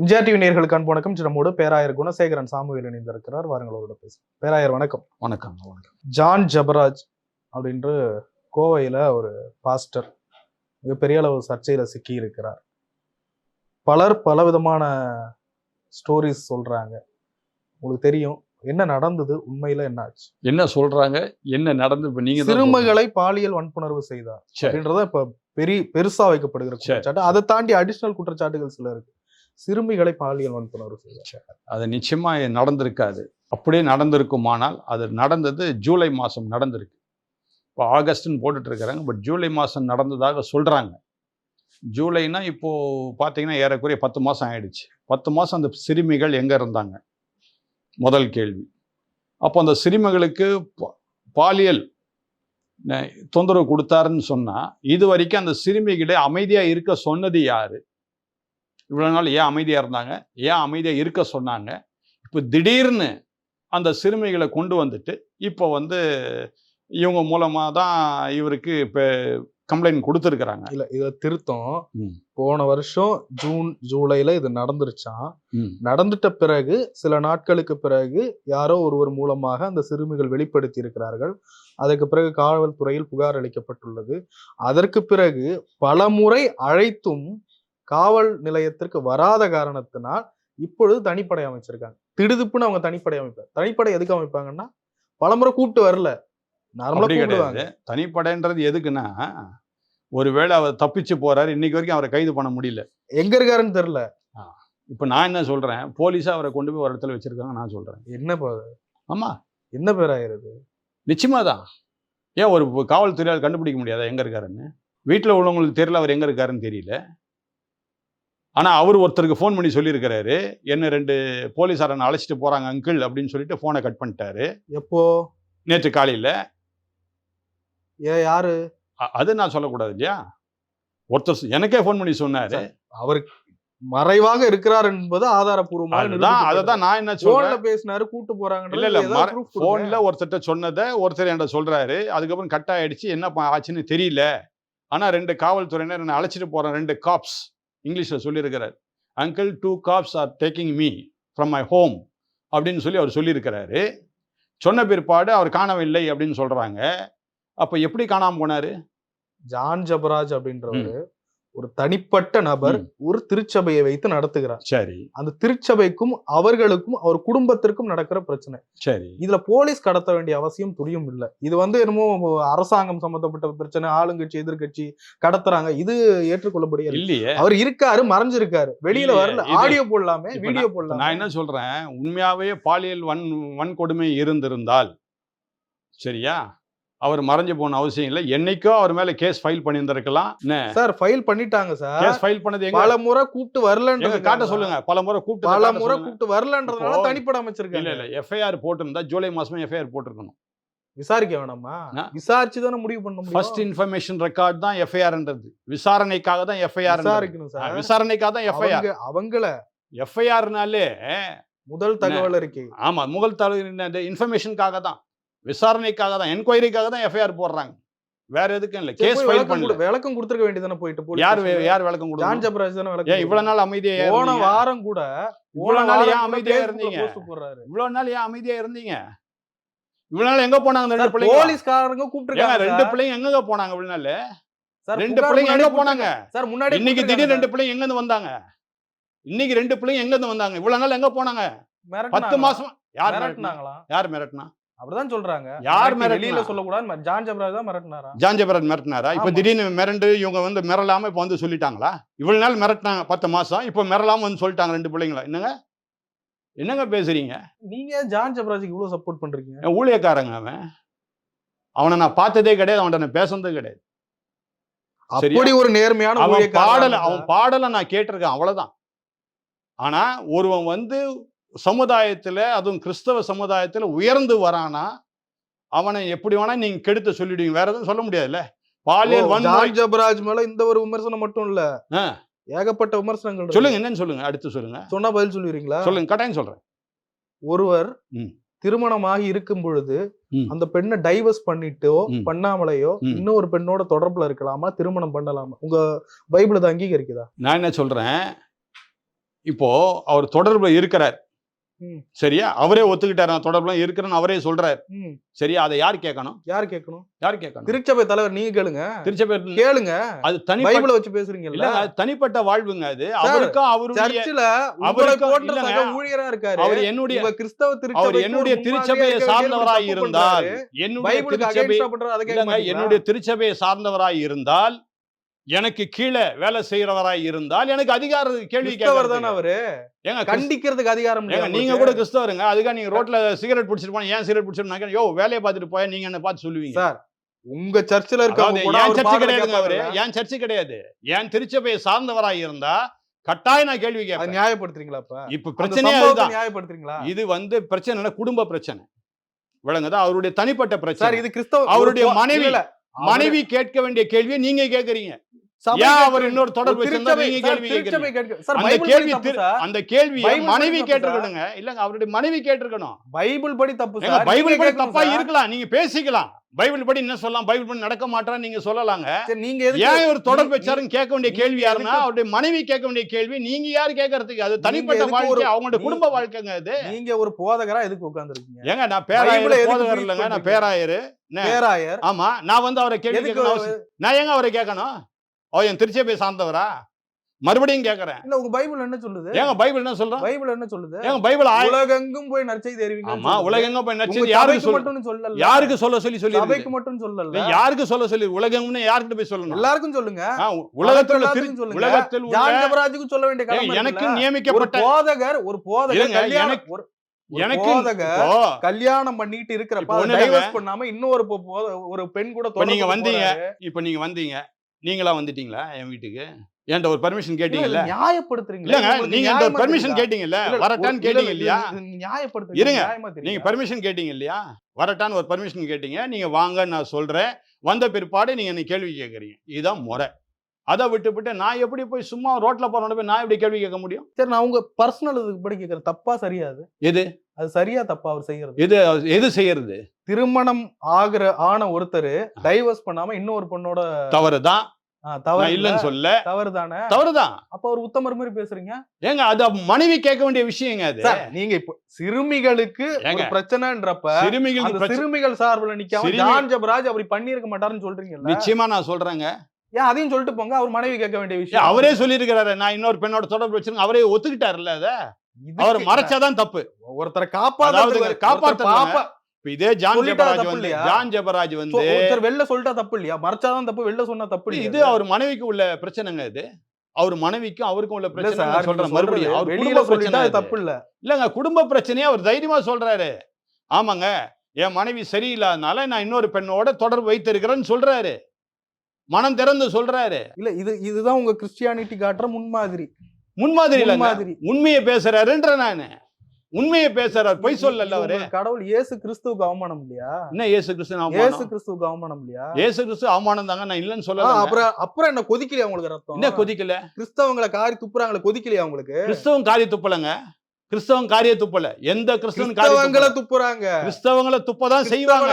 MGR TV நேர்களுக்கு அன்பு வணக்கம். நம்மோடு பேராயர் குணசேகரன் சாமுவேல் இணைந்திருக்கிறார். வாருங்கள் அவரோட பேச பேராயர் வணக்கம். வணக்கம் வணக்கம். ஜான் ஜபராஜ் அப்படின்ற கோவையில ஒரு பாஸ்டர் மிகப்பெரிய அளவு சர்ச்சையில சிக்கி இருக்கிறார் பலர் பலவிதமான ஸ்டோரிஸ் சொல்றாங்க. உங்களுக்கு தெரியும் என்ன நடந்தது உண்மையில என்ன ஆச்சு? என்ன சொல்றாங்க என்ன நடந்து இப்ப நீங்க சிறுமிகளை பாலியல் வன்புணர்வு செய்தார். அப்படின்றத இப்ப பெரிய பெருசா வைக்கப்படுகிற. குற்றச்சாட்டு. அதை தாண்டி அடிஷனல் குற்றச்சாட்டுகள் சில இருக்கு. சிறுமிகளை பாலியல் வன்புணர்வு செய்தார் அது நிச்சயமா நடந்திருக்காது. அப்படியே நடந்திருக்குமானால் அது நடந்தது ஜூலை மாதம் நடந்திருக்கு. இப்போ ஆகஸ்ட்னு போட்டுட்டு இருக்கிறாங்க பட் ஜூலை மாதம் நடந்ததாக சொல்கிறாங்க ஜூலைனா இப்போது பார்த்தீங்கன்னா ஏறக்குறைய பத்து மாதம் ஆயிடுச்சு. பத்து மாதம் அந்த சிறுமிகள் எங்கே இருந்தாங்க? முதல் கேள்வி. அப்போ அந்த சிறுமிகளுக்கு பாலியல் தொந்தரவு கொடுத்தாருன்னு சொன்னால் இது வரைக்கும் அந்த சிறுமிகளை அமைதியாக இருக்க சொன்னது யாரு? இவ்வளவு நாள் ஏன் அமைதியா இருந்தாங்க? ஏன் அமைதியா இருக்க சொன்னாங்க? இப்போ திடீர்னு அந்த சிறுமிகளை கொண்டு வந்துட்டு இப்போ வந்து இவங்க மூலமா தான் இவருக்கு இப்போ கம்ப்ளைண்ட் கொடுத்துருக்குறாங்க. இல்ல இத திருத்தம். போன வருஷம் ஜூன் ஜூலைல இது நடந்துருச்சாம். ம். நடந்துட்ட பிறகு சில நாட்களுக்கு பிறகு யாரோ ஒருவர் மூலமாக அந்த சிறுமிகள் வெளிப்படுத்தி இருக்கிறார்கள் அதற்கு பிறகு காவல்துறையில் புகார் அளிக்கப்பட்டுள்ளது. அதற்கு பிறகு பலமுறை அழைத்தும் காவல் நிலையத்திற்கு வராத காரணத்தினால் இப்பொழுது தனிப்படை அமைச்சிருக்காங்க. திடுதுப்புன்னு அவங்க தனிப்படை அமைப்பாங்க. தனிப்படை எதுக்கு அமைப்பாங்கன்னா பலமுறை கூப்பிட்டு வரல. நார்மலா அப்படி கூப்பிடுவாங்க. தனிப்படைன்றது எதுக்குன்னா ஒருவேளை அவர் தப்பிச்சு போறாரு இன்னைக்கு வரைக்கும் அவரை கைது பண்ண முடியல. எங்க இருக்காருன்னு தெரியல. இப்போ நான் என்ன சொல்றேன்? போலீஸா அவரை கொண்டு போய் ஒரு இடத்துல வச்சிருக்காங்க நான் சொல்றேன். என்ன ஆமா. என்ன பேராயிருது நிச்சயமா தான். ஏன் ஒரு காவல்துறையால் கண்டுபிடிக்க முடியாதா எங்க இருக்காருன்னு? வீட்டில் உள்ளவங்களுக்கு தெரியல அவர் எங்க இருக்காருன்னு தெரியல. ஆனா அவர் ஒருத்தருக்கு ஃபோன் பண்ணி சொல்லியிருக்கிறாரு என்ன ரெண்டு போலீஸாரனை அழைச்சிட்டு போறாங்க அங்கிள் அப்படின்னு சொல்லிட்டு ஃபோனை கட் பண்ணிட்டாரு. எப்போ? நேற்று காலையில. ஏ யாரு? அது நான் சொல்லக்கூடாது இல்லையா? ஒருத்தர் எனக்கே ஃபோன் பண்ணி சொன்னாரு. அவர் மறைவாக இருக்கிறார் என்பது ஆதாரப்பூர்வமாக அதுதான் அதை தான் நான் என்ன சொல்றேன்? பேசினாரு கூட்டு போறாங்க இல்ல இல்ல போன்ல ஒருத்தர்ட்ட சொன்னதை ஒருத்தர் என்கிட்ட சொல்றாரு. அதுக்கப்புறம் கட் ஆயிடுச்சு என்ன ஆச்சுன்னு தெரியல. ஆனா ரெண்டு காவல்துறையினர் என்னை அழைச்சிட்டு போறேன் ரெண்டு காப்ஸ் இங்கிலீஷ்ல சொல்லியிருக்கிறார் uncle two cops are taking me from my home அப்படின்னு சொல்லி அவர் சொல்லியிருக்கிறாரு. சொன்ன பிற்பாடு அவர் காணவில்லை அப்படின்னு சொல்றாங்க. அப்ப எப்படி காணாம போனாரு? ஜான் ஜபராஜ் அப்படின்றவர் ஒரு தனிப்பட்ட நபர். ஒரு திருச்சபையை வைத்து நடத்துகிறார். சரி. அந்த திருச்சபைக்கும் அவர்களுக்கும் அவர் குடும்பத்திற்கும் நடக்கிற பிரச்சனை. சரி. இதுல போலீஸ் கடத்த வேண்டிய அவசியம் துரியம் இல்ல. இது வந்து என்னமோ அரசாங்கம் சம்பந்தப்பட்ட பிரச்சனை ஆளுங்கட்சி எதிர்க்கட்சி கடத்துறாங்க. இது ஏற்றுக்கொள்ளப்படியா இல்லையே. அவர் இருக்காரு மறைஞ்சிருக்காரு. வெளியில வரல. ஆடியோ போடலாமே வீடியோ நான் போடலாமே. என்ன சொல்றேன்? உண்மையாவே பாலியல் வன் வன்கொடுமை இருந்திருந்தால் சரியா? அவர் மறைஞ்சு போன அவசியம் இல்லை. என்னைக்கோ அவர் மேல கேஸ் ஃபைல் பண்ணியிருந்திருக்கலாம். சார் ஃபைல் பண்ணிட்டாங்க சார். கேஸ் ஃபைல் பண்ணது எங்க? பல முறை கூப்பிட்டு எங்க வரலன்றது காட்ட சொல்லுங்க. பல முறை கூப்பிட்டு பல முறை. கூப்பிட்டு வரலன்றதுனால தனிப்பட இல்ல அமைச்சிருக்காங்க இல்ல எஃப்ஐஆர் போட்டிருந்தா ஜூலை மாசமே எஃப்ஐஆர் போட்டிருக்கணும். விசாரிக்க வேணாமா. விசாரிச்சு தானே முடிவு பண்ண ஃபர்ஸ்ட் முடியும் இன்ஃபர்மேஷன் ரெக்கார்ட் தான் எஃப்ஐஆர்ன்றது விசாரணைக்காக தான் எஃப்ஐஆர் விசாரிக்கணும் சார். விசாரணைக்காக தான் எஃப்ஐஆர் அவங்க அவங்கள. எஃப்ஐஆர்னாலே முதல் தகவல் அறிக்கை. ஆமா முகல் தலைவர் இன்ஃபர்மேஷனுக்காக தான். விசாரணைக்காக தான் என்கொயரிக்காக தான் எஃப்ஐஆர் போடுறாங்க. வேற எதுக்கும் இல்ல. கேஸ் ஃபைல் பண்ணல விளக்கம் கொடுத்துருக்க வேண்டியதானே போயிட்டு யார். யார் விளக்கம் ஜான் கொடுக்கணும் ஜபராஜ் தானே ஏன் விளக்கம் இவ்வளவு நாள் அமைதியா. போன? வாரம் கூட இவ்வளவு நாள் ஏன் அமைதியா இருந்தீங்க இவ்வளவு நாள் ஏன் அமைதியா இருந்தீங்க இவ்வளவு நாள் எங்க போனாங்க அந்த ரெண்டு பிள்ளைங்க? போலீஸ்காரங்க ஏங்க கூப்பிட்டு ரெண்டு பிள்ளைங்க எங்க போனாங்க இவ்வளவு நாள்? சார் ரெண்டு பிள்ளைங்க எங்க போனாங்க? சார் முன்னாடி இன்னைக்கு திடீர் ரெண்டு பிள்ளைங்க எங்க இருந்து வந்தாங்க? இன்னைக்கு ரெண்டு பிள்ளைங்க எங்க இருந்து வந்தாங்க? இவ்வளவு நாள் எங்க போனாங்க? பத்து மாசம் யார் மிரட்டினா? மிரட்டினாங்களா? யார் மிரட்டினா? அப்படிதான் சொல்றாங்க. யார்? வெளியில சொல்லக்கூடாது. ஜான் ஜபராஜ் தான் மிரட்டினாரா? ஜாஞ்சபரன் மிரட்டினாரா? இப்ப. திடீர்னு மிரண்டு இவங்க வந்து மிரளாம இப்ப வந்து சொல்லிட்டாங்களா? இவ்வளவு நாள் மிரட்டினாங்க பத்து மாசம். இப்ப மிரளாம வந்து சொல்லிட்டாங்க ரெண்டு பிள்ளைங்களா. என்னங்க? என்னங்க பேசுறீங்க? நீங்க ஜான் ஜபராஜுக்கு இவ்வளவு சப்போர்ட் பண்றீங்க? ஊழியக்காரங்க அவன்? அவனை நான் பார்த்ததே கிடையாது. அவன்கிட்ட நான் பேசுனதே கிடையாது? அப்படி ஒரு நேர்மையான அவன் பாடல அவன் பாடலை நான் கேட்டிருக்கேன். அவ்வளவுதான். ஆனா ஒருவன் வந்து சமுதாயத்துல அதுவும் கிறிஸ்தவ சமுதாயத்துல உயர்ந்து வரானா அவனை எப்படி வேணா நீங்க கெடுத்து சொல்லிடுவீங்க வேற எதுவும் சொல்ல முடியாதுல்ல பாலியல் வன்முறை ஜபராஜ் மேல இந்த ஒரு விமர்சனம் மட்டும் இல்ல. ஏகப்பட்ட விமர்சனங்கள். சொல்லுங்க என்னன்னு சொல்லுங்க அடுத்து சொல்லுங்க சொன்னா பதில் சொல்லுவீங்களா சொல்லுங்க கட்டாயம் சொல்றேன் ஒருவர். திருமணமாகி இருக்கும் பொழுது. அந்த பெண்ணை டைவர்ஸ் பண்ணிட்டோ. பண்ணாமலையோ. இன்னொரு பெண்ணோட தொடர்புல இருக்கலாமா திருமணம் பண்ணலாமா உங்க பைபிள் அதை அங்கீகரிக்குதா நான் என்ன சொல்றேன் இப்போ அவர் தொடர்புல இருக்கிறார். சரியா? அவரே ஒத்துக்கிட்டாரு. நான் தொடர்புல இருக்கிறேன்னு அவரே சொல்றாரு. சரியா அதை யார் கேட்கணும்? யார் கேட்கணும்? யார் கேட்கணும்? திருச்சபை தலைவர் நீங்க கேளுங்க. திருச்சபை கேளுங்க. அது தனிப்பட்ட பைபிள வச்சு பேசுறீங்கல்ல? இல்ல தனிப்பட்ட வாழ்வுங்க அது. அவருக்கும் அவருடைய சர்ச்சில் போன்ற. சக ஊழியரா இருக்காரு. அவர் என்னுடைய கிறிஸ்தவ அவர் திருச்சபை என்னுடைய திருச்சபையை சார்ந்தவராய் இருந்தால் என்னுடைய திருச்சபை? என்னுடைய திருச்சபையை சார்ந்தவராய் இருந்தால் எனக்கு கீழே வேலை செய்யறவராய் இருந்தால் எனக்கு அதிகார கேள்வி கிறிஸ்தவர் தானே. அவரு? ஏங்க கண்டிக்கிறதுக்கு அதிகாரம் ஏங்க நீங்க? கூட கிறிஸ்தவருங்க அதுக்காக நீங்க ரோட்ல சிகரெட் பிடிச்சிட்டு போனா ஏன் சிகரெட் பிடிச்சிட்டு யோ வேலையை பார்த்துட்டு போய் நீங்க என்ன பார்த்து சொல்லுவீங்க? சார் உங்க சர்ச்சில் இருக்க ஏன் சர்ச்சை கிடையாதுங்க அவரு? ஏன் சர்ச்சை கிடையாது. ஏன் திருச்சபையை சார்ந்தவராய் இருந்தா கட்டாயம் நான் கேள்வி கேட்பேன். நியாயப்படுத்துறீங்களா இப்ப அந்த பிரச்சனையே அதுதான். நியாயப்படுத்துறீங்களா? இது வந்து பிரச்சனை இல்ல, குடும்ப பிரச்சனை. விளங்குதா? அவருடைய தனிப்பட்ட பிரச்சனை. இது கிறிஸ்தவ அவருடைய போ- மனைவி- கேட்க வேண்டிய கேள்வியை நீங்க கேக்குறீங்க சபை ஏன் கேட்க அவர் இன்னொரு தொடர்பு அந்த கேள்வியை மனைவி கேட்டிருக்கணுங்க. இல்லங்க அவருடைய மனைவி கேட்டிருக்கணும். பைபிள் படி தப்பு பைபிள் படி தப்பா. இருக்கலாம். நீங்க பேசிக்கலாம். பைபிள் படி என்ன சொல்லலாம்? பைபிள் படி நடக்க மாட்டான்னு நீங்க சொல்லலாங்க. நீங்க ஏன் ஒரு தொடர்பு வச்சாருன்னு கேட்க வேண்டிய கேள்வி யாருன்னா அவருடைய மனைவி கேட்க வேண்டிய கேள்வி. நீங்க யாரு கேட்கறதுக்கு? அது தனிப்பட்ட வாழ்க்கை நீ- குடும்ப வாழ்க்கைங்க அது. நீங்க ஒரு போதகரா எதுக்கு உட்கார்ந்துருக்கீங்க? ஏங்க நான் பேராயர் போதகர் இல்லைங்க நான்? பேராயரு? பேராயர். ஆமா நான் வந்து அவரை கேள்வி நான் ஏங்க அவரை கேட்கணும்? அவர் என் திருச்சியை சார்ந்தவரா? மறுபடியும் கேட்கறேன் இல்ல உங்க பைபிள் என்ன சொல்லுது? ஏங்க பைபிள் என்ன சொல்றோம் பைபிள் என்ன சொல்லுது? ஏங்க பைபிள் உலகெங்கும் போய் நற்செய்தி அறிவிங்க ஆமா உலகெங்க போய் நச்சது யாருக்கு மட்டும் சொல்லல. யாருக்கு சொல்ல சொல்லி சொல்லி சபைக்கு மட்டும் சொல்லல. யாருக்கு சொல்ல சொல்லி உலகம்னு யார்கிட்ட போய் சொல்லணும்? எல்லாருக்கும் சொல்லுங்க. உலகத்தில் சொல்லுங்க. உலகத்தில் ஜான் சொல்ல வேண்டிய கடமை எனக்கு நியமிக்கப்பட்ட போதகர் ஒரு போதகர் கல்யாணம் ஒரு எனக்கு கல்யாணம் பண்ணிட்டு இருக்கிறப்ப. டைவர்ஸ் பண்ணாம இன்னொரு ஒரு பெண் கூட நீங்க வந்தீங்க. இப்ப நீங்க வந்தீங்க. நீங்களா வந்துட்டீங்களா என் வீட்டுக்கு? என்கிட்ட ஒரு பர்மிஷன் கேட்டீங்கல்ல இல்ல, நியாயப்படுத்துறீங்களா? இல்லங்க நீங்க இந்த ஒரு பர்மிஷன்? கேட்டீங்கல்ல? வரட்டான்னு கேட்டீங்க இல்ல, இல்லையா நியாயப்படுத்துறீங்க, இருங்க. நீங்க? பர்மிஷன் கேட்டீங்க இல்லையா வரட்டான்னு ஒரு பர்மிஷன் கேட்டீங்க நீங்க வாங்கன்னு நான் சொல்றேன். வந்த பிற்பாடு நீங்க என்ன கேள்வி கேட்கறீங்க. இதுதான் முறை. அதை விட்டுவிட்டு நான் எப்படி போய் சும்மா ரோட்ல போறவன போய் நான் எப்படி கேள்வி கேட்க முடியும்? சரி நான் உங்க பர்சனல் இதுக்கு படி கேக்குறேன் தப்பா சரியா அது? எது? அது சரியா தப்பா அவர் செய்யறது? எது எது செய்யறது? திருமணம் ஆகுற ஆன ஒருத்தர் டைவர்ஸ் பண்ணாம இன்னொரு பொண்ணோட தவறுதான் தவறு இல்லைன்னு இல்ல, சொல்ல. தவறு தானே தவறுதான் அப்ப ஒரு உத்தமர் மாதிரி பேசுறீங்க. ஏங்க அது மனைவி கேட்க வேண்டிய விஷயங்க அது. நீங்க இப்போ சிறுமிகளுக்கு பிரச்சனைன்றப்ப பிரச்சனை சிறுமிகள் சார்பில் நிக்காம ஜான் ஜபராஜ் அப்படி பண்ணிருக்க மாட்டாருன்னு சொல்றீங்கல்ல? நிச்சயமா நான் சொல்றேங்க. ஏன் அதையும் சொல்லிட்டு போங்க அவர் மனைவி கேட்க வேண்டிய விஷயம். அவரே சொல்லியிருக்கிறாரு. நான் இன்னொரு பெண்ணோட தொடர்பு வச்சிருக்கேன். அவரே ஒத்துக்கிட்டாருல்ல அத? அவர் மறைச்சாதான் தப்பு. ஒருத்தரை காப்பாத்தணுங்க. இப்ப இதே ஜான் ஜெபராஜ் வந்து? ஜான் ஜெபராஜ் வந்து ஒருத்தர் வெளில சொல்லிட்டா தப்பு இல்லையா மறைச்சாதான் தப்பு வெளில சொன்னா தப்பு இது அவர் மனைவிக்கு உள்ள பிரச்சனைங்க இது. அவர் மனைவிக்கும் அவருக்கும் உள்ள இல்ல பிரச்சனை சொல்றேன் மறுபடியும் அவர் வெளியில சொல்லிட்டா. தப்பு இல்ல இல்லங்க குடும்ப பிரச்சனையை அவர் தைரியமா சொல்றாரு. ஆமாங்க என் மனைவி சரியில்லாதனால நான் இன்னொரு பெண்ணோட தொடர்பு வைத்திருக்கிறேன்னு சொல்றாரு. மனம் திறந்து சொல்றாரு. இல்ல இது இதுதான் உங்க கிறிஸ்டியானிட்டி காட்டுற முன்மாதிரி. முன்மாதிரி இல்லைங்க. முன்மாதிரி. உண்மையை பேசுறாருன்ற நானு. உண்மையை பேசுறாரு பொய் சொல்லல அவரு. கடவுள் இயேசு கிறிஸ்துவுக்கு அவமானம் இல்லையா? என்ன இயேசு கிறிஸ்து இயேசு கிறிஸ்துவுக்கு அவமானம் இல்லையா? இயேசு கிறிஸ்து அவமானம் தாங்க நான் இல்லைன்னு ஆ, சொல்லல. அப்புறம் அப்புறம் என்ன கொதிக்கலையா உங்களுக்கு ரத்தம்? என்ன கொதிக்கல? கிறிஸ்தவங்களை காரி துப்புறாங்களே கொதிக்கலையா உங்களுக்கு? கிறிஸ்தவம் காரிய துப்பலங்க. கிறிஸ்தவம் காரிய துப்பல. எந்த கிறிஸ்தவன் கிறிஸ்தவங்களை துப்புறாங்க. கிறிஸ்தவங்களை துப்பதான் செய்வாங்க.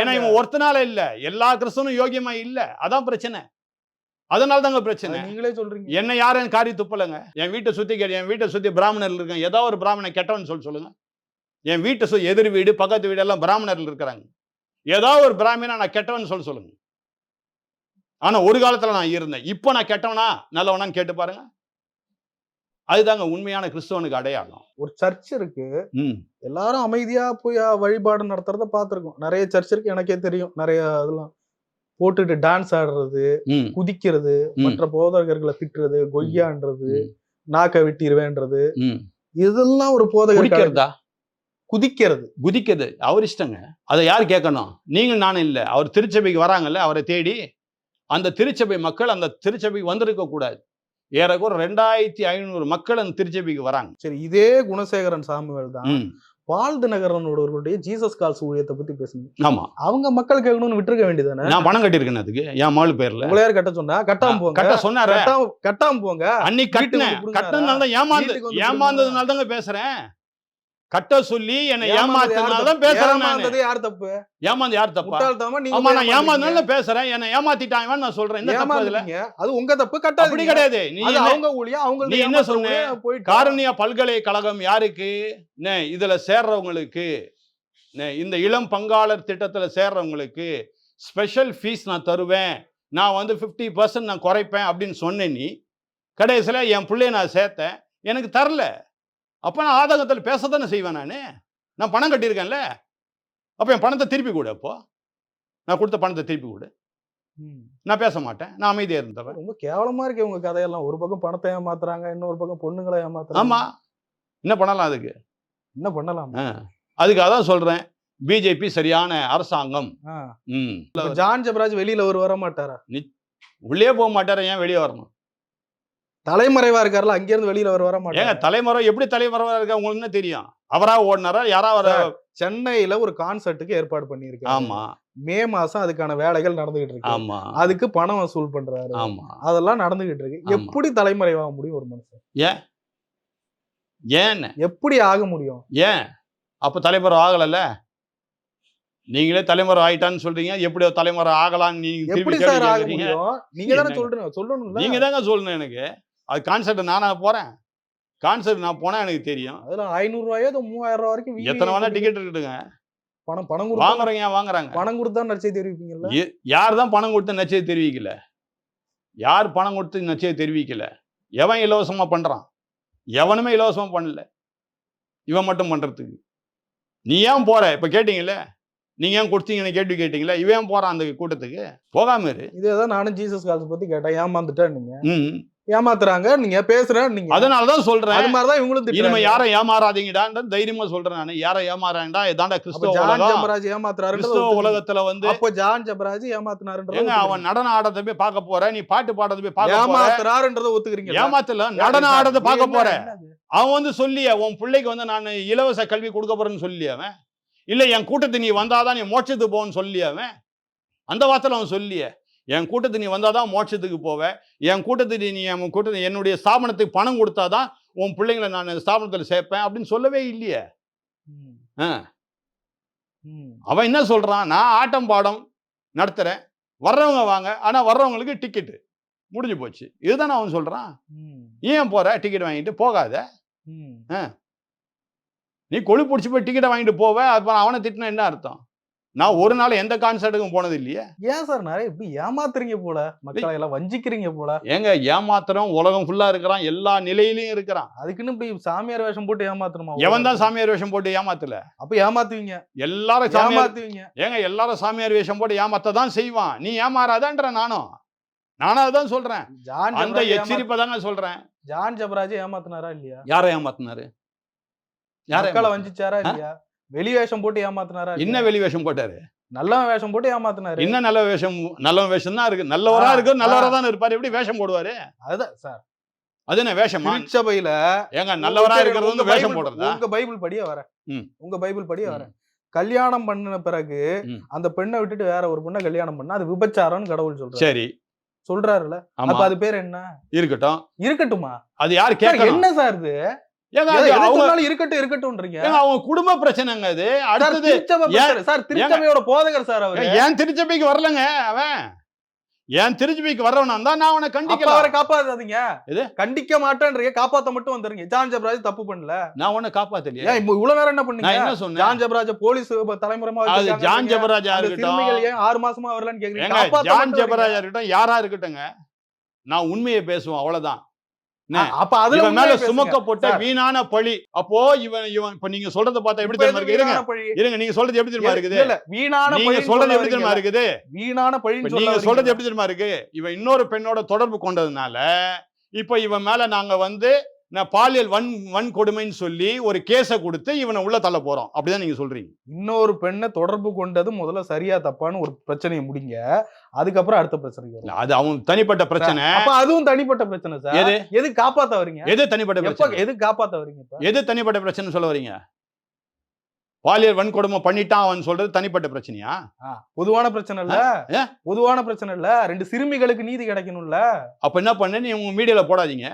ஏன்னா இவன் ஒருத்தனால இல்ல. எல்லா கிறிஸ்தவனும் யோகியமா இல்ல. அதான் பிரச்சனை. அதனால தாங்க பிரச்சனை நீங்களே சொல்றீங்க. என்ன யாரும் காரி துப்பலங்க. என் வீட்டை சுத்தி கே- என் வீட்டை சுத்தி பிராமணர் இருக்காங்க. ஏதோ ஒரு பிராமணன் கெட்டவன் சொல்லி சொல்லுங்க. என் வீட்டை சு எதிர் வீடு பக்கத்து வீடு எல்லாம் பிராமணர்கள் இருக்கிறாங்க. ஏதோ ஒரு பிராமணன் நான் கெட்டவன் சொல்ல சொல்லுங்க. ஆனா ஒரு காலத்துல நான் இருந்தேன். இப்போ நான் கெட்டவனா நல்லவனான்னு கேட்டு பாருங்க. அதுதாங்க உண்மையான கிறிஸ்தவனுக்கு அடையாளம். ஒரு சர்ச் இருக்கு. எல்லாரும் அமைதியா போய் வழிபாடு நடத்துறத பார்த்திருக்கோம். நிறைய சர்ச் இருக்கு எனக்கே தெரியும். நிறைய இதெல்லாம் போட்டுட்டு டான்ஸ் ஆடுறது குதிக்கிறது. மற்ற போதகர்களை திட்டுறது கொய்யான்றது. நாக்க வெட்டிடுவேன்றது. இதெல்லாம் ஒரு போதகர் குதிக்கிறது? குதிக்குது அவர் இஷ்டங்க. அதை யார் கேட்கணும்? நீங்கள் நானும் இல்லை. அவர் திருச்சபைக்கு வராங்கல்ல அவரை தேடி. அந்த திருச்சபை மக்கள் அந்த திருச்சபைக்கு வந்திருக்க கூடாது. ஏறக்குற ரெண்டாயிரத்தி ஐநூறு மக்கள் அந்த திருச்சபைக்கு வராங்க. சரி இதே குணசேகரன் சாமுவேல் தான். ம் பால் தினகரனோடவர்களுடைய ஜீசஸ் கால்ஸ் ஊழியத்தை பத்தி பேசணும். ஆமா. அவங்க மக்கள் கேட்கணும்னு விட்டுருக்க வேண்டியதானே நான் பணம் கட்டியிருக்கேன் அதுக்கு. என் மகள் பேர்ல. உங்களை யார் கட்ட சொன்னா? கட்டாம போங்க. கட்ட சொன்னாரு. கட்டாம போங்க. அன்னைக்கு கட்டினேன். கட்டினால ஏமாந்து ஏமாந்ததுனால தாங்க பேசுறேன். கட்ட சொல்லி என்னை தப்பு? பேசுறேன் நானு. யார் தப்பு? ஏமாந்து யார் தப்பா? ஆமா நான். ஏமாந்தாலும் பேசுறேன். என்னை ஏமாத்திட்டான் நான் சொல்றேன். என்ன தப்பு அதுல. அது உங்க தப்பு அப்படி கட்டாதீங்க கிடையாது. நீ அவங்க ஊழியம் அவங்க நீ என்ன சொன்ன? காரணியா பல்கலைக்கழகம் யாருக்கு? நே, இதுல சேர்றவங்களுக்கு. இந்த இளம் பங்காளர் திட்டத்துல சேர்றவங்களுக்கு ஸ்பெஷல் ஃபீஸ் நான் தருவேன். நான் வந்து ஃபிஃப்டி பர்சன்ட் நான் குறைப்பேன் அப்படின்னு சொன்னேன் நீ கடைசியில் என் பிள்ளைய நான் சேர்த்தேன். எனக்கு தரல. அப்போ நான் ஆதங்கத்தில் பேசத்தானே செய்வேன் நான்? நான் பணம் கட்டியிருக்கேன்ல. அப்போ என் பணத்தை திருப்பி கொடு அப்போ. நான் கொடுத்த பணத்தை திருப்பி கொடு. நான் பேச மாட்டேன். நான் அமைதியாக இருந்துடுறேன் ரொம்ப கேவலமா இருக்கு உங்க கதையெல்லாம். ஒரு பக்கம் பணத்தை ஏமாத்துறாங்க இன்னொரு பக்கம் பொண்ணுங்களை ஏமாத்துறாங்க. ஆமா. என்ன பண்ணலாம் அதுக்கு? என்ன பண்ணலாம். அதுக்கு அதான் சொல்றேன். பிஜேபி சரியான அரசாங்கம். ஜான் ஜபராஜ் வெளியில ஒரு வர மாட்டாரா? உள்ளே போக மாட்டாரு? ஏன் வெளியே வரணும்? தலைமறைவா இருக்காருல அங்க இருந்து வெளியில வர ஏங்க மாட்டாரா தலைமுறை எப்படி தலைமுறை இருக்க உங்களுக்கு என்ன தெரியும். அவரா ஓடினாரா யாரா வர சென்னையில ஒரு கான்சர்ட்டுக்கு ஏற்பாடு பண்ணிருக்காரு ஆமா. மே மாசம் அதுக்கான வேலைகள் நடந்துகிட்டு இருக்கு. ஆமா. அதுக்கு பணம் வசூல் பண்றாரு. ஆமா. அதெல்லாம் நடந்துகிட்டு இருக்கு. எப்படி தலைமறைவாக முடியும் ஒரு மனுஷன்? ஏன்? எப்படி ஆக முடியும்? ஏன்? அப்ப தலைமுறை ஆகலைல்ல? நீங்களே தலைமுறை ஆயிட்டான்னு சொல்றீங்க. எப்படி தலைமுறை ஆகலாம்னு நீங்க நீங்க தானே? சொல்றீங்க சொல்லணும்ல. நீங்க தாங்க சொல்லணும் எனக்கு. அது கான்செர்ட் நானா போறேன். கான்செர்ட் நான் போனா எனக்கு தெரியும். அதுல ஐநூறு ரூபாயோ அது மூவாயிரம் ரூபாய் வரைக்கும் எத்தனை வேணா டிக்கெட் இருக்குதுங்க பணம் பணம் கொடுத்தா வாங்குறவங்க ஏன் வாங்குறாங்க? பணம் கொடுத்தா நடிச்சை தெரிவிப்பீங்கல்ல? யார் தான் பணம் கொடுத்து நச்சையை தெரிவிக்கல? யார் பணம் கொடுத்து நச்சையை தெரிவிக்கல? எவன் இலவசமா பண்றான்? எவனுமே இலவசமா பண்ணல. இவன் மட்டும் பண்றதுக்கு. நீ ஏன் போற? இப்ப கேட்டீங்கல்ல? நீங்க ஏன் கொடுத்தீங்கன்னு கேள்வி கேட்டீங்களா இவன் போறான் அந்த கூட்டத்துக்கு? போகாம இரு. இதேதான் நானும் ஜீசஸ் கால்ஸ் பத்தி கேட்டேன். ஏமாந்துட்டேன் நீங்க. ஏமாத்துறாங்க நீங்க பேசுறேன் நீங்க அதனாலதான் சொல்றேன். அது மாதிரிதான் இவங்களும் இனிமே. யாரும் ஏமாறாதீங்கடான்னு தைரியமா சொல்றேன் நான். யாரை ஏமாறாண்டா இதாண்டா அப்ப கிறிஸ்தவ ஜபராஜ் ஏமாத்துறாருன்றத கிறிஸ்தவ. உலகத்துல வந்து அப்ப ஜான் ஜபராஜ் ஏமாத்துனாருன்றத அவன் நடனம் ஆடுறத போய் பார்க்க போற நீ பாட்டு பாடுறத போய் பார்க்க ஏமாத்துறாருன்றத ஒத்துக்கிறீங்க ஏமாத்தல நடனம் ஆடுறத பார்க்க போற. அவன் வந்து சொல்லிய உன் பிள்ளைக்கு வந்து நான் இலவச கல்வி கொடுக்க போறேன்னு சொல்லி அவன். இல்ல என் கூட்டத்துக்கு நீ வந்தாதான் நீ மோட்சத்துக்கு போன்னு சொல்லி அவன். அந்த வார்த்தையில அவன் சொல்லிய. என் கூட்டத்துக்கு நீ வந்தாதான் மோட்சத்துக்கு போவ. என் கூட்டத்துக்கு நீ என் கூட்டத்து என்னுடைய ஸ்தாபனத்துக்கு பணம் கொடுத்தாதான் உன் பிள்ளைங்களை நான் ஸ்தாபனத்தில் சேர்ப்பேன் அப்படின்னு சொல்லவே இல்லையே. ஆ. அவன் என்ன சொல்றான்? நான் ஆட்டம் பாடம் நடத்துறேன். வர்றவங்க வாங்க. ஆனா வர்றவங்களுக்கு டிக்கெட்டு முடிஞ்சு போச்சு. இதுதானே அவன் சொல்றான்? ஏன் போற? டிக்கெட் வாங்கிட்டு போகாத. நீ கொழு பிடிச்சி போய் டிக்கெட்டை வாங்கிட்டு போவ. அப்புறம் அவனை திட்டினா என்ன அர்த்தம்? நான் ஒரு நாள் எந்த கான்சர்ட்டுக்கும் போனது இல்லையே. ஏன் சார் நிறைய இப்படி ஏமாத்துறீங்க போல? மக்களை எல்லாம் வஞ்சிக்கிறீங்க போல? ஏங்க ஏமாத்துறோம் உலகம் ஃபுல்லா இருக்கிறான் எல்லா நிலையிலயும் இருக்கிறான். அதுக்குன்னு இப்படி சாமியார் வேஷம் போட்டு ஏமாத்தணுமா? எவன் தான் சாமியார் வேஷம் போட்டு ஏமாத்தல? அப்ப ஏமாத்துவீங்க. எல்லாரும் ஏமாத்துவீங்க. ஏங்க எல்லாரும் சாமியார் வேஷம் போட்டு ஏமாத்த தான் செய்வான். நீ ஏமாறாதன்ற நானும். நானும் அதான் சொல்றேன். ஜான் அந்த எச்சரிப்பை தாங்க சொல்றேன். ஜான் ஜபராஜ் ஏமாத்துனாரா இல்லையா? யாரை ஏமாத்தினாரு? யாரை? வஞ்சிச்சாரா இல்லையா? வெளி வேஷம் போட்டு ஏமாத்துனாரா என்ன? வெளி வேஷம் போட்டாரு? நல்ல வேஷம் போட்டு ஏமாத்துனாரு. என்ன நல்ல வேஷம்? நல்ல வேஷம் தான் இருக்கு. நல்லவரா இருக்கு நல்லவரா. தான் இருப்பாரு. எப்படி வேஷம் போடுவாரு? அதுதான் சார். அது என்ன வேஷமா? ஏங்க நல்லவரா இருக்கிறது வந்து வேஷம் போடுறதா? உங்க பைபிள் படியே வரேன். ம். உங்க பைபிள் படியே ம். வரேன். கல்யாணம் பண்ணின பிறகு. அந்த பெண்ணை விட்டுட்டு வேற ஒரு பொண்ணை கல்யாணம் பண்ணா அது விபச்சாரம்னு கடவுள் சொல்றாரு. சரி. சொல்றாருல்ல? ஆமா. அப்ப அது பேர் என்ன? இருக்கட்டும். இருக்கட்டுமா? அது யாரு கேட்கணும்? என்ன சார் இது? இருக்கட்டும் இருக்கட்டும்ன்றீங்க. அவங்க குடும்ப பிரச்சனைங்க அது அடுத்தது. சார் திருச்சபையோட போதகர் சார் அவரு. ஏன் திருச்சபைக்கு வரலங்க அவன்? ஏன் திருச்சபைக்கு இருந்தா நான் அவனை அப்ப கண்டிக்கலாம். அவரை காப்பாத்தாதீங்க. எது? கண்டிக்க மாட்டேன்றீங்க காப்பாத்த மட்டும் வந்துருங்க. ஜான் ஜபராஜ் தப்பு பண்ணல. நான் உன்னை காப்பாத்தலையே. இப்ப இவ்வளவு நேரம் என்ன பண்ணீங்க? என்ன சொன்னேன்? ஜான் ஜபராஜ போலீஸ் தலைமுறைமா அது ஜான். ஜபராஜா இருக்கட்டும். ஏன் ஆறு மாசமா வரலன்னு கேக்குறீங்க? ஜான் ஜபராஜா. இருக்கட்டும் யாரா இருக்கட்டுங்க நான் உண்மையை பேசுவேன் அவ்வளவுதான். அப்ப அதுல மேல. சுமக்கப்பட்ட. வீணான பழி அப்போ இவன் இவன் இப்ப நீங்க சொல்றத பார்த்தா எப்படி தெரியுமா இருக்கு இருங்க பழி? இருங்க நீங்க சொல்றது எப்படி தெரியுமா இருக்குது இல்ல, வீணான நீங்க சொல்றது எப்படி தெரியுமா. இருக்குது வீணான சொல்ல நீங்க. சொல்றது எப்படி தெரியுமா இருக்கு இவன் இன்னொரு பெண்ணோட தொடர்பு கொண்டதுனால இப்ப இவன் மேல நாங்க வந்து நான் பாலியல் வன் வன்கொடுமைன்னு சொல்லி ஒரு கேஸை கொடுத்து இவனை உள்ள தள்ள போறோம் அப்படிதான் நீங்க சொல்றீங்க. இன்னொரு பெண்ணை தொடர்பு கொண்டது முதல்ல சரியா தப்பான்னு ஒரு பிரச்சனையை முடிங்க. அதுக்கப்புறம் அடுத்த பிரச்சனைக்கு வரும் அது அவன் தனிப்பட்ட பிரச்சனை. அப்ப அதுவும் தனிப்பட்ட பிரச்சனை சார். எது? எது காப்பாத்த வரீங்க? எது தனிப்பட்ட பிரச்சனை? எது காப்பாத்த வரீங்க எது தனிப்பட்ட பிரச்சனை சொல்ல வரீங்க? பாலியல் வன்கொடுமை பண்ணிட்டான் அவன் சொல்றது தனிப்பட்ட பிரச்சனையா? பொதுவான பிரச்சனை இல்ல? பொதுவான பிரச்சனை இல்ல. ரெண்டு சிறுமிகளுக்கு நீதி கிடைக்கணும்ல. அப்ப என்ன பண்ண? நீ உங்க மீடியால போடாதீங்க.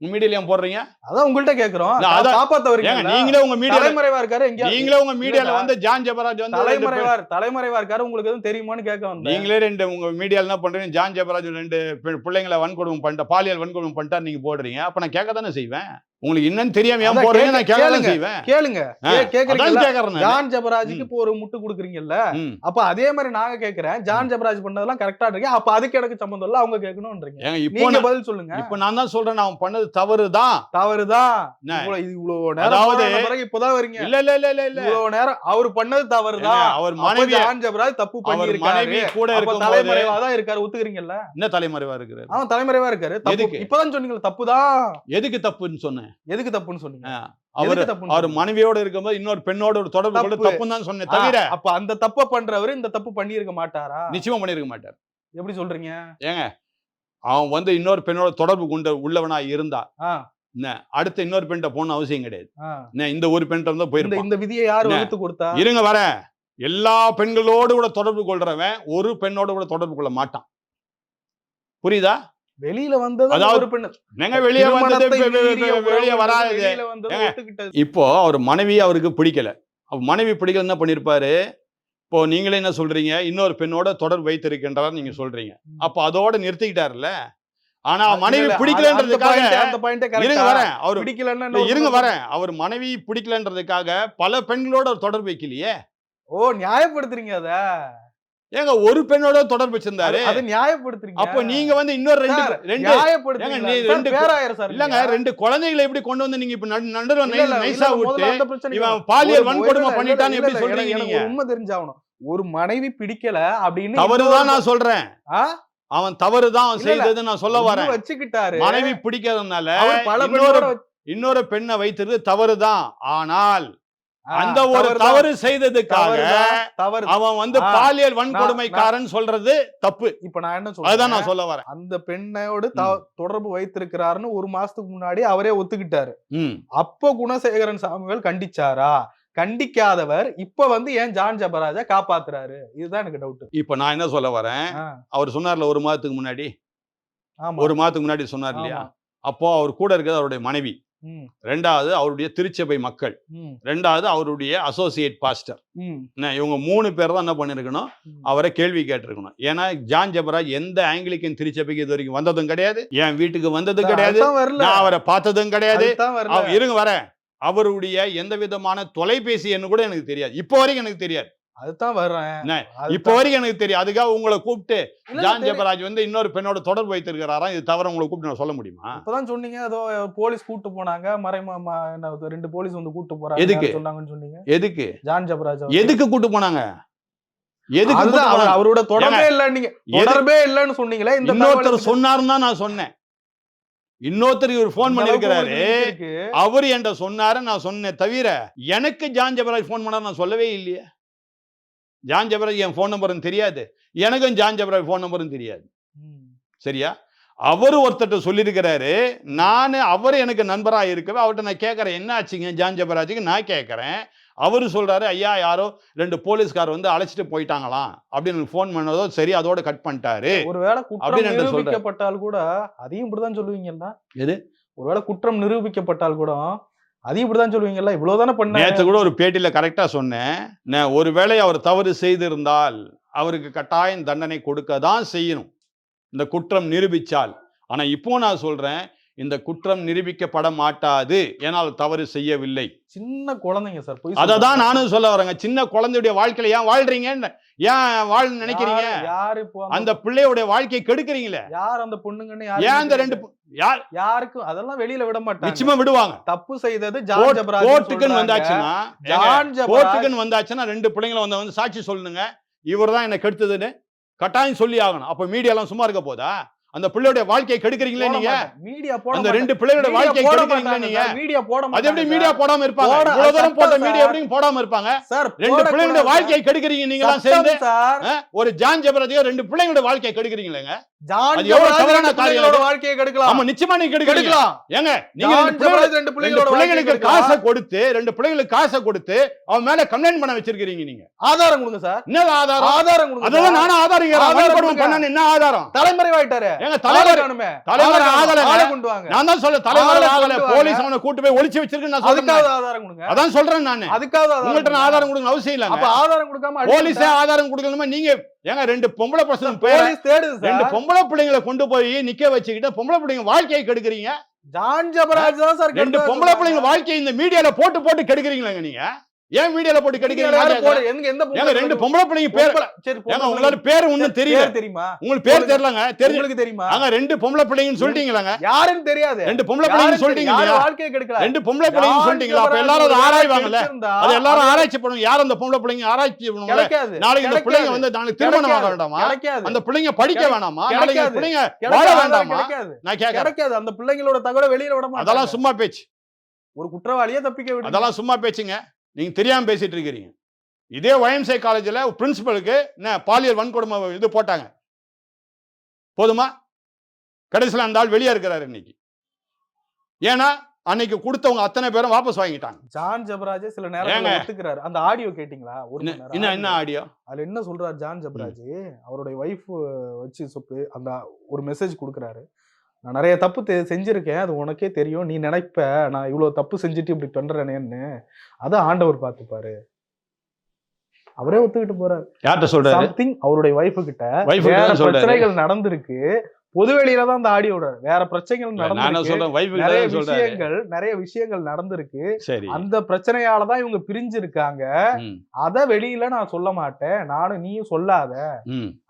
மீடியால ஏன் போடுறீங்க? அதான் உங்கள்ட்ட கேக்குறோம். காப்பாத்த வரீங்க நீங்களே உங்க மீடியால தலைமறைவா இருக்காரு எங்கேயாவது நீங்களே உங்க மீடியால வந்து ஜான் ஜெபராஜ் வந்து தலைமறைவா தலைமறைவா இருக்காரு உங்களுக்கு எதுவும் தெரியுமான்னு கேட்க வந்தேன். நீங்களே ரெண்டு உங்க மீடியால என்ன பண்றீங்க? ஜான் ஜெபராஜ் ரெண்டு பிள்ளைங்களை வன்கொடுமை பண்ணிட்ட பாலியல் வன்கொடுமை பண்ணிட்டா நீங்க போடுறீங்க. அப்ப நான் கேட்க தானே செய்வேன்? உங்களுக்கு என்னன்னு தெரியாம ஏன் போடுறீங்க நான் தான் கேளுங்க. கேளுங்க. ஆ, கே- அதான் கேக்குறீங்கல்ல கேட்கறேன் நானு. ஜான் ஜபராஜுக்கு இப்போ ஒரு முட்டு கொடுக்குறீங்கல்ல. அப்ப அதே மாதிரி நாங்க கேக்குறேன். ஜான் ஜபராஜ் பண்ணதெல்லாம் கரெக்டா இருக்கு. அப்ப அதுக்கு எனக்கு சம்பந்தம் இல்ல. அவங்க கேட்கணும்ன்றீங்க. இப்போ பதில் சொல்லுங்க. இப்போ நான் தான் சொல்றேன். நான் பண்ணது தவறுதான். தவறுதான். என்ன? இவ்வளவு நேரம் இப்பதான் வரீங்க. இல்ல இல்ல இல்ல இல்ல. இல்ல இவ்வளவு நேரம் அவர் பண்ணது தவறுதான். ஏங்க, அவர் மனைவி ஜான் ஜபராஜ் தப்பு பண்ணிருக்காரு கூட அப்ப இருக்கும்போது தலைமறைவா தான் இருக்காரு. ஒத்துக்கிறீங்கல்ல? என்ன தலைமறைவா இருக்கிறாரு? அவன் தலைமறைவா இருக்காரு. தப்பு? இப்பதான் சொன்னீங்க தப்புதான். எதுக்கு தப்புன்னு சொன்னேன்? எதுக்கு தப்புன்னு சொன்னீங்க? அவர் அவர்? மனைவியோட இருக்கும்போது இன்னொரு பெண்ணோட ஒரு தொடர்பு கொண்டு. தப்புன்னு தான் சொன்னேன் தவிர. அப்ப அந்த தப்ப பண்றவரு இந்த தப்பு பண்ணியிருக்க மாட்டாரா? நிச்சயமா பண்ணிருக்க மாட்டார். எப்படி சொல்றீங்க? ஏங்க அவன் வந்து இன்னொரு பெண்ணோட தொடர்பு கொண்ட உள்ளவனா இருந்தா அடுத்த இன்னொரு பெண்கிட்ட போகணும் அவசியம் கிடையாது. இந்த ஒரு பெண்கிட்ட இருந்தா போயிருப்பான். இந்த விதியை யாரு? வகுத்து கொடுத்தா? இருங்க வரேன் எல்லா பெண்களோடு கூட தொடர்பு கொள்றவன் ஒரு பெண்ணோட கூட தொடர்பு கொள்ள மாட்டான். புரியுதா? வெளியில வந்தது அதாவது பெண்ணு. வெளியே வந்தது வெளியே வராது. இப்போ அவர் மனைவி அவருக்கு பிடிக்கல. மனைவி பிடிக்கல என்ன பண்ணிருப்பாரு? இப்போ நீங்களே என்ன சொல்றீங்க? இன்னொரு பெண்ணோட தொடர்பு வைத்திருக்கின்றார் நீங்க சொல்றீங்க. அப்ப அதோட நிறுத்திக்கிட்டாருல ஆனா மனைவி பிடிக்கலன்றதுக்காக இருங்க வரேன். அவர் பிடிக்கலன்னா இருங்க வரேன். அவர் மனைவி பிடிக்கலன்றதுக்காக பல பெண்களோட தொடர்பு வைக்கலையே. ஓ நியாயப்படுத்துறீங்க அத? ஏங்க ஒரு பெண்ணோட தொடர்பு வச்சிருந்தாரு அது நியாயப்படுத்துறீங்க அப்ப நீங்க வந்து இன்னொரு ரெண்டு ரெண்டு நியாயப்படுத்துறீங்க நீ ரெண்டு பேராயர் சார் இல்லங்க. ரெண்டு குழந்தைகளை எப்படி கொண்டு வந்து நீங்க இப்ப நடு- நடுவுல இல்ல, இல்ல, நை- இல்ல, நைஸா முதல்ல விட்டு இவன். பாலியல் வன்கொடுமை பண்ணிட்டான்னு எப்படி சொல்றீங்க நீங்க உண்மை தெரிஞ்சாகணும் ஒரு மனைவி பிடிக்கல அப்படின்னு தவறுதான் நான் சொல்றேன்? அவன் தவறுதான் அவன். செய்தது நான் சொல்ல வரேன் வச்சுக்கிட்டாரு மனைவி பிடிக்காதனால அவர் பல இன்னொரு பெண்ணை வைத்திருக்கிறது தவறுதான் ஆனால் அந்த ஒரு தவறு செய்ததுக்காக தவறு. அவன் வந்து பாலியல் வன்கொடுமைக்காரன் சொல்றது தப்பு. இப்ப நான் என்ன சொல்றேன்? நான் சொல்ல வரேன். அந்த பெண்ணோடு தொடர்பு வைத்திருக்கிறாருன்னு ஒரு மாசத்துக்கு முன்னாடி அவரே ஒத்துக்கிட்டாரு. அப்ப குணசேகரன் சாமுவேல் கண்டிச்சாரா? கண்டிக்காதவர் இப்ப வந்து ஏன் ஜான் ஜபராஜா காப்பாத்துறாரு? இதுதான் எனக்கு டவுட் இப்ப நான் என்ன சொல்ல வரேன்? அவர் சொன்னார்ல ஒரு மாதத்துக்கு முன்னாடி? ஆமா. ஒரு மாதத்துக்கு முன்னாடி சொன்னார் இல்லையா. அப்போ அவர் கூட இருக்கிறது அவருடைய மனைவி. ரெண்டாவது அவருடைய திருச்சபை மக்கள். ரெண்டாவது அவருடைய அசோசியேட் பாஸ்டர் இவங்க மூணு பேர் தான் என்ன பண்ணிருக்கணும். அவரை கேள்வி கேட்டிருக்கணும். ஏன்னா ஜான் ஜபராஜ் எந்த ஆங்கிலிக்கன் திருச்சபைக்கு இது வரைக்கும் வந்ததும் கிடையாது. என் வீட்டுக்கு வந்ததும் கிடையாது. நான் அவரை பார்த்ததும் கிடையாது. இருங்க வரேன். அவருடைய எந்த விதமான தொலைபேசி எண்ணு கூட எனக்கு தெரியாது. இப்போ வரைக்கும் எனக்கு தெரியாது. அதுதான் வர்றேன். இப்போ வரைக்கும் எனக்கு தெரியும். அதுக்காக உங்களை கூப்பிட்டு ஜான். ஜெபராஜ் வந்து இன்னொரு பெண்ணோட தொடர்பு வைத்திருக்கிறாராம். இது தவிர உங்களை கூப்பிட்டு நான் சொல்ல முடியுமா? இப்பதான் சொன்னீங்க. ஏதோ போலீஸ் கூட்டு போனாங்க. மறைமா ரெண்டு போலீஸ் வந்து கூட்டு போறாங்க. எதுக்கு? சொன்னாங்கன்னு சொன்னீங்க? எதுக்கு? ஜான் ஜபராஜ் எதுக்கு கூட்டு போனாங்க? எதுக்கு? அவரோட தொடர்பே இல்ல நீங்க. தொடர்பே இல்லன்னு சொன்னீங்களே இன்னொருத்தர் சொன்னாருன்னு தான் நான் சொன்னேன். இன்னொருத்தர் இவர் அளவுக்கு பண்ணிருக்கிறாரு. அவர் என்கிட்ட சொன்னாரு நான் சொன்னேன். தவிர எனக்கு ஜான் ஜபராஜ் ஃபோன் பண்ணாரு நான் சொல்லவே இல்லையே. ஜான் ஜபராஜ் என் ஃபோன் நம்பரும் தெரியாது. எனக்கும் ஜான் ஜபராஜ் ஃபோன் நம்பரும் தெரியாது. சரியா? அவர் ஒருத்தர்ட்ட சொல்லியிருக்கிறாரு நான் அவர் எனக்கு நண்பரா இருக்கவே அவர்கிட்ட நான் கேட்கறேன் என்ன ஆச்சுங்க ஜான் ஜபராஜுக்கு? நான் கேட்கறேன். அவர் சொல்றாரு ஐயா யாரோ ரெண்டு போலீஸ்கார் வந்து அழைச்சிட்டு போயிட்டாங்களாம். அப்படின்னு ஃபோன் பண்ணதோ சரி அதோட கட் பண்ணிட்டாரு. ஒருவேளை குற்றம். நிரூபிக்கப்பட்டால் கூட அதையும் இப்படிதான் சொல்லுவீங்கல்ல? எது? ஒருவேளை குற்றம் நிரூபிக்கப்பட்டால் கூட அதையும் இப்படிதான் சொல்லுவீங்கல்ல? இவ்வளவுதானே பண்ண? நேற்று கூட ஒரு பேட்டியில கரெக்டா சொன்னேன். நான் ஒருவேளை அவர் தவறு செய்திருந்தால் அவருக்கு கட்டாயம் தண்டனை கொடுக்க தான் செய்யணும். இந்த குற்றம் நிரூபிச்சால். ஆனா இப்போ நான் சொல்றேன் இந்த குற்றம் நிரூபிக்கப்பட மாட்டாது. ஏனால் தவறு செய்யவில்லை. சின்ன குழந்தைங்க சார் அதை தான் நானும் சொல்ல வரேங்க. சின்ன குழந்தையுடைய வாழ்க்கையில ஏன் வாழ்றீங்கன்னு? ஏன் வாழ் நினைக்கிறீங்க? யாரு அந்த பிள்ளையுடைய வாழ்க்கையை கெடுக்குறீங்களே? யார் அந்த பொண்ணுங்கன்னு ஏன் அந்த ரெண்டு யார்? யாருக்கும் அதெல்லாம் வெளியில விட மாட்டாங்க. நிச்சயமா விடுவாங்க. தப்பு செய்தது ஜபராஜ் கோர்ட்டுக்குன்னு வந்தாச்சுன்னா ஜபராஜ் கோர்ட்டுக்குன்னு வந்தாச்சுன்னா ரெண்டு பிள்ளைங்களை வந்து வந்து சாட்சி சொல்லுங்க இவர் தான் என்ன கெடுத்ததுன்னு கட்டாயம் சொல்லி ஆகணும் அப்ப மீடியா எல்லாம் சும்மா இருக்க போதா? அந்த பிள்ளையுடைய வாழ்க்கையை கெடுக்குறீங்களே நீங்க? மீடியா போட அந்த ரெண்டு பிள்ளையோட வாழ்க்கையை கெடுக்குறீங்களே நீங்க. மீடியா போட அது எப்படி மீடியா போடாம இருப்பாங்க? இவ்வளவு தூரம் போட்ட மீடியா. எப்படி போடாம இருப்பாங்க? சார் ரெண்டு சார். வாழ்க்கையை கெடுக்குறீங்க நீங்க சட்டம் சேர்ந்து? ஒரு ஜான் ஜபரதையோ ரெண்டு பிள்ளைங்களோட வாழ்க்கையை கெடுக்குறீங்களேங்க? ஜான் அது எவ்வளவு தவறான காரியம்? வாழ்க்கையை கெடுக்கலாம். ஆமா நிச்சயமா நீங்க கெடுக்கலாம். ஏங்க நீங்க ரெண்டு பிள்ளைங்களோட- பிள்ளைங்களுக்கு. காசை கொடுத்து ரெண்டு பிள்ளைங்களுக்கு காசை கொடுத்து அவன் மேல கம்ப்ளைண்ட் பண்ண வச்சிருக்கீங்க நீங்க. ஆதாரம் கொடுங்க சார். என்ன ஆதாரம்? ஆதாரம் கொடுங்க அதான். நானும் ஆதாரம் ஆதாரம் என்ன ஆதாரம்? தலைமறைவாயிட்டாரு. ஏங்க ஆளை தலைவர். தலைவர். ஆளை கொண்டு வாங்க நான் தான் சொல்ல தலைவர் ஆகல. போலீஸ் அவனை கூட்டு போய் ஒளிச்சு வச்சிருக்குன்னு நான் சொல்றேன் ஆதாரம் கொடுங்க அதான் சொல்றேன் நானு ஆதாரம் உங்கள்ட்ட நான். ஆதாரம் கொடுங்க அவசியம் அப்ப இல்லைங்க ஆதாரம் கொடுக்காம போலீஸே ஆதாரம் கொடுக்கணுமா நீங்க ஏங்க ரெண்டு பொம்பளை பசங்க போலீஸ் தேடுது ரெண்டு பொம்பளை பிள்ளைங்களை கொண்டு போய் நிக்க வச்சுக்கிட்டு பொம்பளை பிள்ளைங்க வாழ்க்கையை கெடுக்குறீங்க ஜான் ஜபராஜ் தான் சார் ரெண்டு பொம்பளை. பிள்ளைங்க வாழ்க்கையை இந்த மீடியால போட்டு போட்டு கெடுக்குறீங்களாங்க நீங்க ஏன் மீடியால போட்டு கெடுக்கிறீங்க? ரெண்டு பொம்பளை பிள்ளைங்க பேர் சரி, உங்களால பேர் ஒண்ணும் தெரியல தெரியுமா? உங்களுக்கு பேர் தெரியலங்க தெரிஞ்சு உங்களுக்கு தெரியுமா? அங்க ரெண்டு பொம்பளை பிள்ளைங்கன்னு சொல்லிட்டீங்களாங்க? யாருன்னு தெரியாது. ரெண்டு பொம்பளை யாருன்னு பிள்ளைங்க தெரியாது. சொல்லிட்டீங்க? வாழ்க்கையை கெடுக்கல? ரெண்டு பொம்பளை பிள்ளைங்க சொல்லிட்டீங்களா? அப்ப எல்லாரும் அதை ஆராய்வாங்கல்ல? அது எல்லாரும் ஆராய்ச்சி பண்ணுங்க. யார் அந்த பொம்பளை பிள்ளைங்க ஆராய்ச்சி பண்ணுவாங்க நாளைக்கு இந்த. பிள்ளைங்க வந்து நாளைக்கு திருமணம் ஆக. வேண்டாமா? அந்த பிள்ளைங்க படிக்க வேணாமா? நாளைக்கு. பிள்ளைங்க வாழ. வேண்டாமா? நான் கேட்கறேன் அந்த பிள்ளைங்களோட தகவலை வெளியில விட அதெல்லாம் சும்மா பேச்சு. ஒரு குற்றவாளியை தப்பிக்க அதெல்லாம் சும்மா பேச்சுங்க. நீங்க தெரியாம பேசிட்டு இருக்கிறீங்க. இதே ஒயம்சே காலேஜ்ல பிரின்சிபலுக்கு என்ன பாலியல் வன்கொடுமை இது போட்டாங்க. போதுமா? கடைசியில் அந்த ஆள் வெளியே இருக்கிறாரு இன்னைக்கு. ஏன்னா அன்னைக்கு கொடுத்தவங்க அத்தனை பேரும் வாபஸ் வாங்கிட்டாங்க. ஜான் ஜபராஜ் சில ஏங்க? ஒத்துக்கிறாரு. அந்த ஆடியோ கேட்டிங்களா? ஒரு நேரம் என்ன என்ன. ஆடியோ. அதுல என்ன சொல்றாரு ஜான் ஜபராஜ்? அவருடைய ஒய்ஃப் வச்சு சொப்பு அந்த ஒரு மெசேஜ் கொடுக்குறாரு. நான் நிறைய தப்பு தெ- செஞ்சிருக்கேன். அது உனக்கே தெரியும். நீ நினைப்ப நான் இவ்வளவு தப்பு செஞ்சுட்டு இப்படி பண்றேனேன்னு. அதை ஆண்டவர் பார்த்துப்பாரு. அவரே ஒத்துக்கிட்டு போறாரு. யார்கிட்ட சொல்றாரு? சம்திங் அவருடைய ஒய்ஃபு கிட்ட. பிரச்சனைகள் நடந்திருக்கு. பொது வெளியில தான் அந்த ஆடியோட வேற பிரச்சனைகள் நான் சொல்றேன் நிறைய விஷயங்கள் நிறைய விஷயங்கள் நடந்திருக்கு. அந்த பிரச்சனையால தான் இவங்க பிரிஞ்சிருக்காங்க. அத வெளியில நான் சொல்ல மாட்டேன். நானும் நீயும் சொல்லாத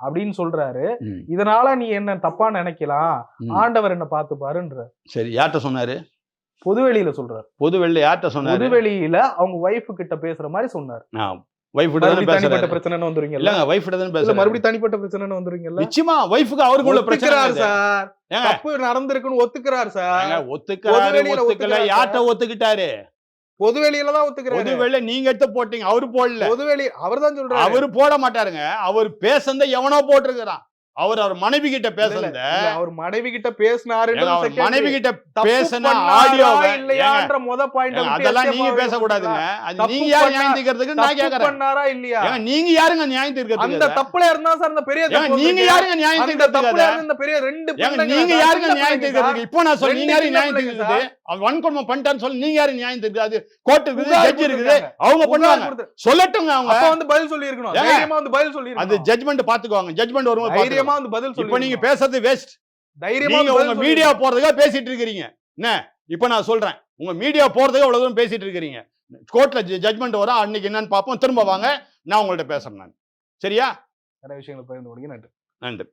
அப்படின்னு சொல்றாரு. இதனால நீ என்ன தப்பா நினைக்கலாம். ஆண்டவர் என்ன பார்த்து பாருன்ற சரி யார்கிட்ட சொன்னாரு? பொது வெளியில சொல்றாரு. பொது வெளில யார்கிட்ட சொன்னாரு? வெளியில அவங்க ஒய்ஃப் கிட்ட பேசுற மாதிரி சொன்னார். மறுபடியும் தனிப்பட்ட பிரச்சனைன்னு வந்துருங்கல்ல இல்லங்க வைஃப் கிட்ட தானே இல்ல பேசுறாரு. மறுபடியும் தனிப்பட்ட பிரச்சனைன்னு வந்துருங்கல்ல நிச்சயமா வைஃப்க்கு அவருக்குள்ள பிரச்சனை. சார். தப்பு நடந்திருக்குன்னு ஒத்துக்கிறார் சார். ஒத்துக்கிறாரு பொதுவெளியில ஒத்துக்கல. யார்கிட்ட ஒத்துக்கிட்டாரு? பொது வெளியில தான் ஒத்துக்கிறாரு. வெளில நீங்க எடுத்து போட்டீங்க அவரு போடல. பொது வெளி அவர் தான் சொல்றாரு. அவரு போட மாட்டாருங்க. அவர் பேசுனத எவனோ போட்டிருக்கிறான். அவர் அவர் மனைவி கிட்ட இல்ல, அவர் மனைவி கிட்ட secondary. மனைவி கிட்ட பேசின ஆடியோவை இல்லையான்ற முத பாயிண்ட் அதெல்லாம் நீங்க பேசக்கூடாதுங்க. அது நீங்க யார் நியாயம் தீர்க்கிறதுக்கு நான் கேக்குறேன் பண்ணாரா இல்லையா? நீங்க யாருங்க நியாயம் அந்த தீர்க்கிறதுக்கு தப்புல இருந்தா சார் இந்த பெரிய நீங்க. யாருங்க நியாயம் அந்த? இருந்து இந்த பெரிய ரெண்டு நீங்க யாருங்க நியாயம் தீர்க்கிறதுக்கு? இப்போ நான் சொல்ல நீங்க யாரு நியாயம் தீர்க்கிறது? அவன் வன்கொடுமை பண்ணிட்டான்னு சொல்லி நீங்க யாரு நியாயம் தீர்க்கிறது? அது கோர்ட் இருக்குது ஜட்ஜ் இருக்குது. அவங்க பண்ணுவாங்க. சொல்லட்டுங்க அவங்க. வந்து பதில் சொல்லி இருக்கணும் வந்து பதில் சொல்லி அது ஜட்ஜ்மெண்ட் பாத்துக்குவாங்க ஜட்ஜ்மெண்ட் வரும்போது தைரியமா. வந்து பதில் இப்போ நீங்க பேசுறது வேஸ்ட் தைரியமா உங்க மீடியா போறதுக்காக பேசிட்டு இருக்கிறீங்க. என்ன? இப்ப நான் சொல்றேன். உங்க மீடியா போறதுக்கு அவ்வளவு தூரம் பேசிட்டு இருக்கிறீங்க. கோர்ட்ல ஜட்மெண்ட் வரும் அன்னைக்கு என்னன்னு பார்ப்போம். திரும்ப வாங்க. நான் உங்கள்ட்ட பேசுறேன் நான். சரியா? நிறைய விஷயங்களை பகிர்ந்து நன்றி. நன்றி.